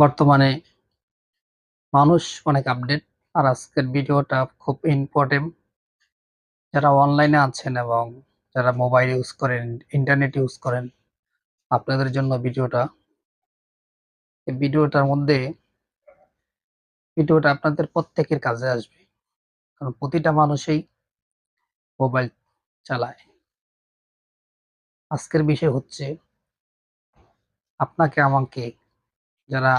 বর্তমানে মানুষ অনেক আপডেট আর আজকের ভিডিওটা খুব ইম্পর্টেন্ট যারা অনলাইনে আছেন এবং যারা মোবাইল ইউজ করেন ইন্টারনেট ইউজ করেন, আপনাদের জন্য ভিডিওটা। এই ভিডিওটার মধ্যে, ভিডিওটা আপনাদের প্রত্যেকের কাজে আসবে। কারণ প্রতিটা মানুষই মোবাইল চালায়। আজকের বিষয় হচ্ছে, আপনাকে আমাকে যারা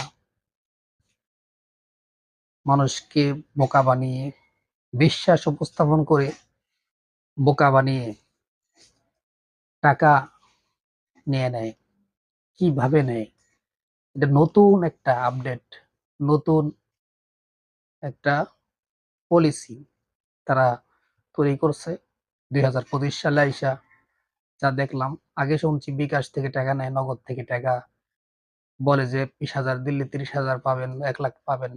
মানুষকে বোকা বানিয়ে, বিশ্বাস উপস্থাপন করে বোকা বানিয়ে টাকা নিয়ে নেয়, কীভাবে নেয়? এটা নতুন একটা আপডেট নতুন একটা পলিসি তারা তৈরি করছে। দুই হাজার পঁচিশ সালে আইসা যা দেখলাম, আগে শুনছি বিকাশ থেকে টাকা নেয়, নগদ থেকে টাকা বলে যে, বিশ হাজার দিল্লি তিরিশ হাজার পাবেন, এক লাখ পাবেন।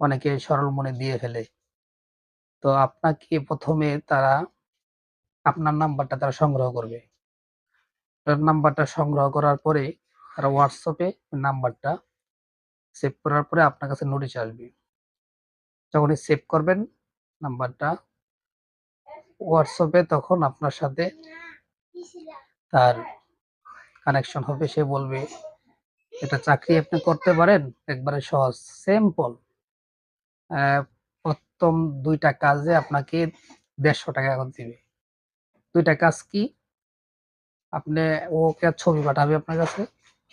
অনেকে সরল মনে দিয়ে ফেলে। তো আপনাকে প্রথমে তারা আপনার নাম্বারটা তারা সংগ্রহ করবে। নাম্বারটা সংগ্রহ করার পরে তারা হোয়াটসঅ্যাপে নাম্বারটা সেভ করার পরে আপনার কাছে নোটিশ আসবে। যখনই সেভ করবেন, নাম্বারটা হোয়াটসঅ্যাপে তখন আপনার সাথে তার কানেকশন হবে। সে বলবে এটা চাকরি আপনি করতে পারেন, একবারে সহজ সিম্পল প্রথম দুইটা কাজে আপনাকে দেড়শো টাকা এখন দিবে। দুইটা কাজ কি? আপনি ওকে ছবি পাঠাবে আপনার কাছে,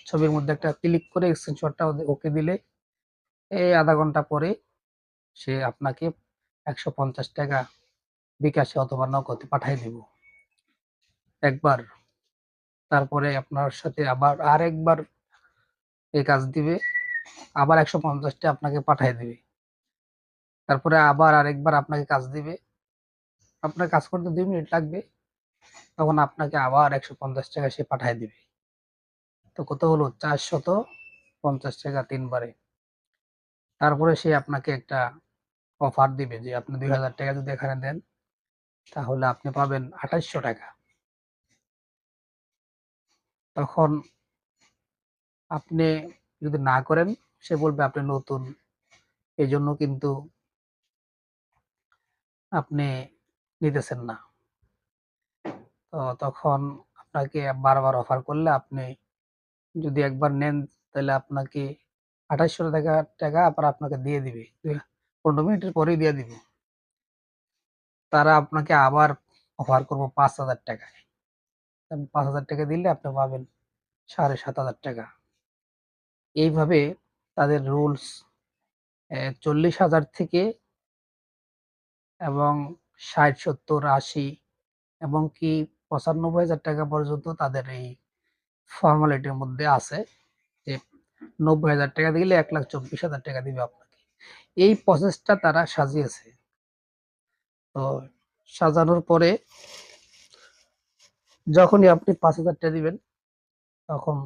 ছবির মধ্যে একটা ক্লিক করে স্ক্রিনশটটা ওকে দিলে। এই আধা ঘণ্টা পরে সে আপনাকে একশো পঞ্চাশ টাকা বিকাশে অথবা নগদে পাঠাই দিব। একবার, তারপরে আপনার সাথে আবার আরেকবার এই কাজ দিবে, আবার একশো পঞ্চাশটা আপনাকে পাঠাই দিবে। তারপরে আবার আরেকবার আপনাকে কাজ দিবে। আপনার কাজ করতে দুই মিনিট লাগবে, তখন আপনাকে আবার একশো পঞ্চাশ টাকা সে পাঠাই দিবে। তো কত হলো? চারশত পঞ্চাশ টাকা তিনবারে। তারপরে সে আপনাকে একটা অফার দিবে যে আপনি দুই হাজার টাকা যদি এখানে দেন, তাহলে আপনি পাবেন আঠাইশশো টাকা। তখন আপনি যদি না করেন, সে বলবে আপনি নতুন। এই জন্য কিন্তু আপনি নিতেছেন না। তো তখন আপনাকে বারবার অফার করলে আপনি যদি একবার নেন, তাহলে আপনাকে আঠাশশো টাকা টাকা আবার আপনাকে দিয়ে দিবে। পনেরো মিনিটের পরেই দিয়ে দিবে। তারা আপনাকে আবার অফার করব পাঁচ হাজার টাকায়। পাঁচ হাজার টাকা দিলে আপনি পাবেন সাড়ে সাত হাজার টাকা। এইভাবে তাদের রুলস চল্লিশ হাজার থেকে এবং ষাট, সত্তর, আশি এবং কি পঁচানব্বই হাজার টাকা পর্যন্ত তাদের এই ফর্মালিটির মধ্যে আছে যে নব্বই হাজার টাকা দিলে এক লাখ চব্বিশ হাজার টাকা দিবে আপনাকে। এই প্রসেসটা তারা সাজিয়েছে। তো সাজানোর পরে যখনই আপনি পাঁচ হাজার টাকা দিবেন, তখন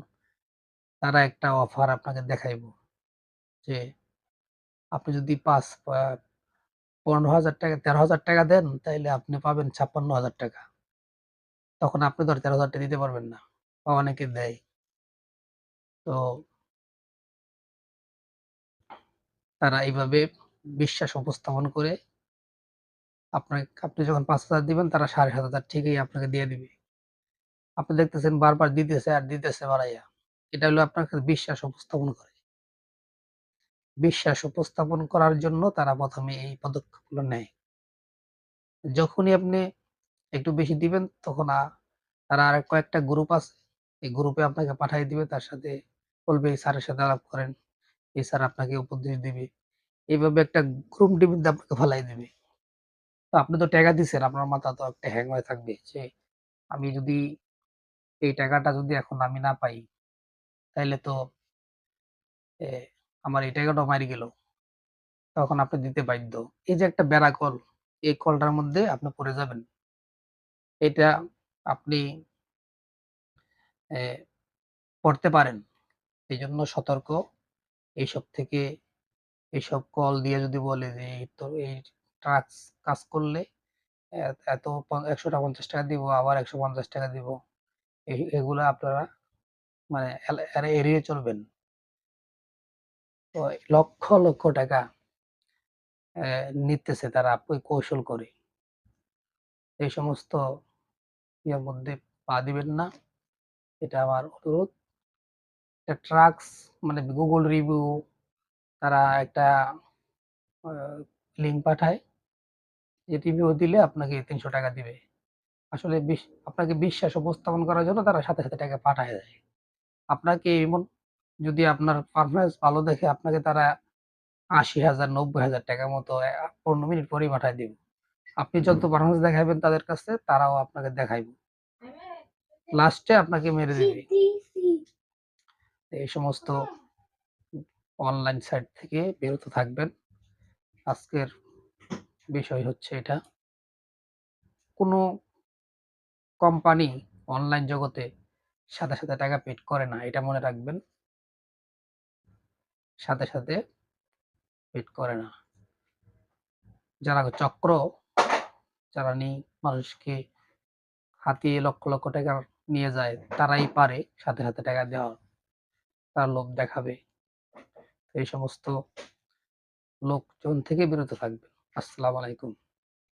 তারা একটা অফার আপনাকে দেখাইব। যে আপনি যদি পাঁচ পনেরো হাজার টাকা, তেরো হাজার টাকা দেন, তাইলে আপনি পাবেন ছাপ্পান্ন হাজার টাকা। তখন আপনি ধর তেরো হাজার টাকা দিতে পারবেন না, বা অনেকে দেয়। তো তারা এইভাবে বিশ্বাস উপস্থাপন করে আপনাকে আপনি যখন পাঁচ হাজার দিবেন, তারা সাড়ে সাত হাজার ঠিকই আপনাকে দিয়ে দিবে। আপনি দেখতেছেন বারবার দিতেছে আর দিতেছে বাড়াইয়া। এটা হলো আপনার কাছে বিশ্বাস উপস্থাপন করে। বিশ্বাস উপস্থাপন করার জন্য তারা প্রথমে এই পদক্ষেপগুলো নেয়। যখনই আপনি একটু বেশি দিবেন, তখন তারা আর কয়েকটা গ্রুপ আছে। এই গ্রুপে আপনাকে পাঠিয়ে দিবে, তার সাথে বলবে, এই স্যারের সাথে আলাপ করেন। এই স্যার আপনাকে উপদেশ দিবে। এইভাবে একটা গ্রুপ ডিবিতে আপনাকে ফেলাই দিবে। তো আপনি তো টাকা দিচ্ছেন আপনার মাথা তো একটা হ্যাং হয়ে থাকবে যে, আমি যদি এই টাকাটা যদি এখন আমি না পাই তাইলে তো আমার এই টাকাটা মারি গেল। তখন আপনি দিতে বাধ্য। এই যে একটা বেড়া কল, এই কলটার মধ্যে আপনি পড়ে যাবেন। এটা আপনি পড়তে পারেন। এই জন্য সতর্ক। এইসব থেকে, এইসব কল দিয়ে যদি বলে যে তো, এই ট্রাক্স কাজ করলে এত একশো টাকা পঞ্চাশ টাকা দিব, আবার একশো পঞ্চাশ টাকা দিব। এগুলো আপনারা মানে এড়িয়ে চলবেন। লক্ষ লক্ষ টাকা নিতেছে তারা ওই কৌশল করে। এই সমস্ত ইয়ের মধ্যে পা দিবেন না। এটা আমার অনুরোধ। ট্রাক্স মানে গুগল রিভিউ, তারা একটা লিঙ্ক পাঠায়। যে রিভিউ দিলে আপনাকে তিনশো টাকা দিবে। আসলে আপনাকে বিশ্বাস উপস্থাপন করার জন্য তারা সাথে সাথে টাকা পাঠায় দেয়। আপনাকে এমন যদি আপনার পারফরমেন্স ভালো দেখে আপনাকে তারা আশি হাজার নব্বই হাজার টাকা মতো পনেরো মিনিট পরেই পাঠায় দিবে। আপনি যত পারফরমেন্স দেখাবেন তাদের কাছে তারাও আপনাকে দেখাইবে। লাস্টে আপনাকে মেরে দিবে। এই সমস্ত অনলাইন সাইট থেকে বিরত থাকবেন। আজকের বিষয় হচ্ছে এটা। কোনো কোম্পানি অনলাইন জগতে সাথে সাথে টাকা পেড করে না, এটা মনে রাখবেন। সাথে সাথে পেড করে না। যারা চক্র, যারা নিয়ে মানুষকে হাতিয়ে লক্ষ লক্ষ টাকা নিয়ে যায়, তারাই পারে সাথে সাথে টাকা দেওয়া। তারা লোভ দেখাবে। এই সমস্ত লোকজন থেকে বিরত থাকবে আসসালামু আলাইকুম।